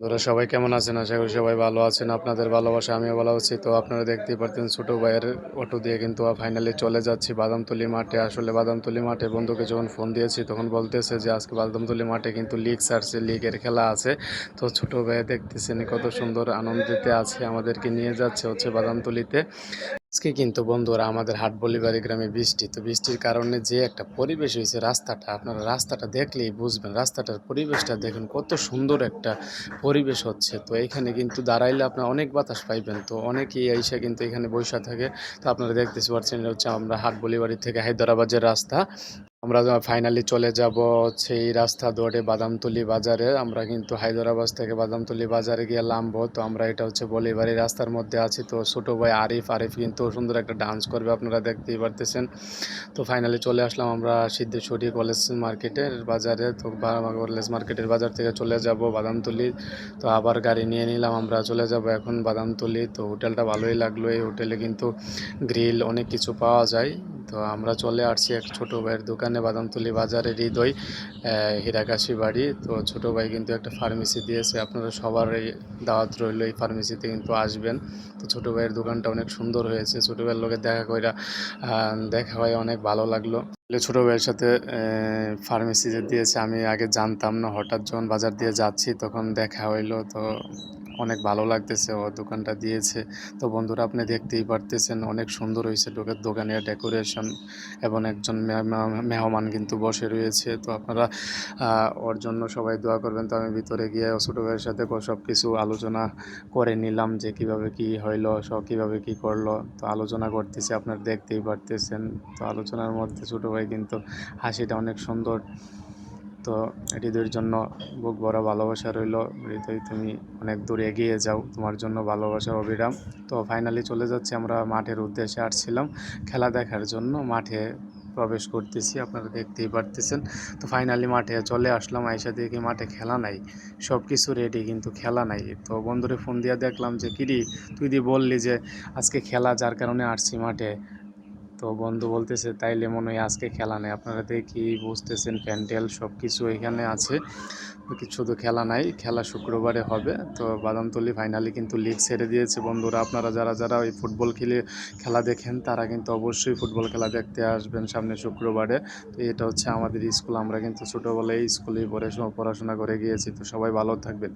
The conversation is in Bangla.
তোরা সবাই কেমন আছেন? আশা করি সবাই ভালো আছেন। আপনাদের ভালোবাসা, আমিও ভালো আছি। তো আপনারা দেখতেই পারতেন ছোটো ভাইয়ের অটো দিয়ে কিন্তু ফাইনালি চলে যাচ্ছি বাদামতলি মাঠে। আসলে বাদামতলি মাঠে বন্ধুকে যখন ফোন দিয়েছি, তখন বলতেছে যে, আজকে বাদামতলি মাঠে কিন্তু লিগ সারছে লিগের খেলা আছে। তো ছোটো ভাই দেখতেছেন কত সুন্দর আনন্দিতে আছে, আমাদেরকে নিয়ে যাচ্ছে হচ্ছে বাদামতলিতে। আজকে কিন্তু বন্ধুরা আমাদের হাট বলিবাড়ি গ্রামে বৃষ্টি। তো বৃষ্টির কারণে যে একটা পরিবেশ হয়েছে রাস্তাটা, আপনারা রাস্তাটা দেখলেই বুঝবেন। রাস্তাটার পরিবেশটা দেখুন, কত সুন্দর একটা পরিবেশ হচ্ছে। তো এখানে কিন্তু দাঁড়াইলে আপনারা অনেক বাতাস পাইবেন। তো অনেকেই এসে কিন্তু এখানে বৈশা থাকে। তো আপনারা দেখতে পারছেন হচ্ছে আমরা হাট হাটবলিবাড়ি থেকে হায়দ্রাবাদের রাস্তা। আমরা ফাইনালি চলে যাব এই রাস্তা ধরে বাদামতলি বাজারে। আমরা কিন্তু হায়দ্রাবাদ থেকে বাদামতলি বাজারে গিয়ে নামবো। তো আমরা এটা হচ্ছে বলিবাড়ি রাস্তার মধ্যে আছি। তো ছোটো ভাই আরিফ আরিফ কিন্তু সুন্দর একটা ডান্স করবে, আপনারা দেখতেই পারতেছেন। তো ফাইনালি চলে আসলাম আমরা সিদ্ধেশ্বরী কলেজ মার্কেটের বাজারে। তো কলেজ মার্কেটের বাজার থেকে চলে যাব বাদামতলি। তো আবার গাড়ি নিয়ে নিলাম, আমরা চলে যাব এখন বাদামতলি। তো হোটেলটা ভালোই লাগল। এই হোটেলে কিন্তু গ্রিল অনেক কিছু পাওয়া যায়। তো আমরা চলে আসছি এক ছোটো ভাইয়ের দোকানে, বাদামতলি বাজারে হৃদয় হীরাকাশি বাড়ি। তো ছোটো ভাই কিন্তু একটা ফার্মেসি দিয়েছে, আপনারা সবার এই দাওয়াত রইল এই ফার্মেসিতে কিন্তু আসবেন। তো ছোটো ভাইয়ের দোকানটা অনেক সুন্দর হয়েছে, ছোটো ভাইয়ের লোকের দেখা কইরা দেখা হয় অনেক ভালো লাগল। ছোটো ভাইয়ের সাথে ফার্মেসি যে দিয়েছে, আমি আগে জানতাম না, হঠাৎ যখন বাজার দিয়ে যাচ্ছি তখন দেখা হইল। তো অনেক ভালো লাগতেছে, ও দোকানটা দিয়েছে। তো বন্ধুরা, আপনি দেখতেই পারতেছেন, অনেক সুন্দর হয়েছে দোকান দোকানের ডেকোরেশন এবং একজন মেহমান কিন্তু বসে রয়েছে। তো আপনারা ওর জন্য সবাই দোয়া করবেন। তো আমি ভিতরে গিয়ে ছোটো ভাইয়ের সাথে সব কিছু আলোচনা করে নিলাম যে কীভাবে কি হইল সব কীভাবে কি করল। তো আলোচনা করতেছি, আপনারা দেখতেই পারতেছেন। তো আলোচনার মধ্যে ছোটো ভাই কিন্তু হাসিটা অনেক সুন্দর তো হৃদয়ের জন্য বুক বড় ভালোবাসা রইল। হৃদয়, তুমি অনেক দূর এগিয়ে যাও। তোমার জন্য ভালোবাসা অবিরাম। তো ফাইনালি চলে যাচ্ছি আমরা মাঠের উদ্দেশ্যে। আসছিলাম খেলা দেখার জন্য। মাঠে প্রবেশ করতেছি। আপনারা দেখতেই পারতেছেন। তো ফাইনালি মাঠে চলে আসলাম। আইসা দেখি মাঠে খেলা নাই। সব কিছু রেডি কিন্তু খেলা নাই। তো বন্ধুরে ফোন দিয়ে দেখলাম যে, কিরি, তুই দি বললি যে, আজকে খেলা যার কারণে আসছি মাঠে তো বন্ধু বলতেছে, তাইলে মনে হয় আজকে খেলা নেই। আপনারা দেখি বুঝতেছেন, প্যান্ডেল সব কিছু এখানে আছে। শুধু খেলা নাই, খেলা শুক্রবারে হবে। তো বাদামতলি ফাইনালি কিন্তু লিগ ছেড়ে দিয়েছে বন্ধুরা। আপনারা যারা যারা ওই ফুটবল খেলে, খেলা দেখেন, তারা কিন্তু অবশ্যই ফুটবল খেলা দেখতে আসবেন সামনে শুক্রবারে। তো এটা হচ্ছে আমাদের স্কুল। আমরা কিন্তু ছোটোবেলায় স্কুলেই পড়ে, পড়াশোনা করে গিয়েছি। তো সবাই ভালো থাকবেন।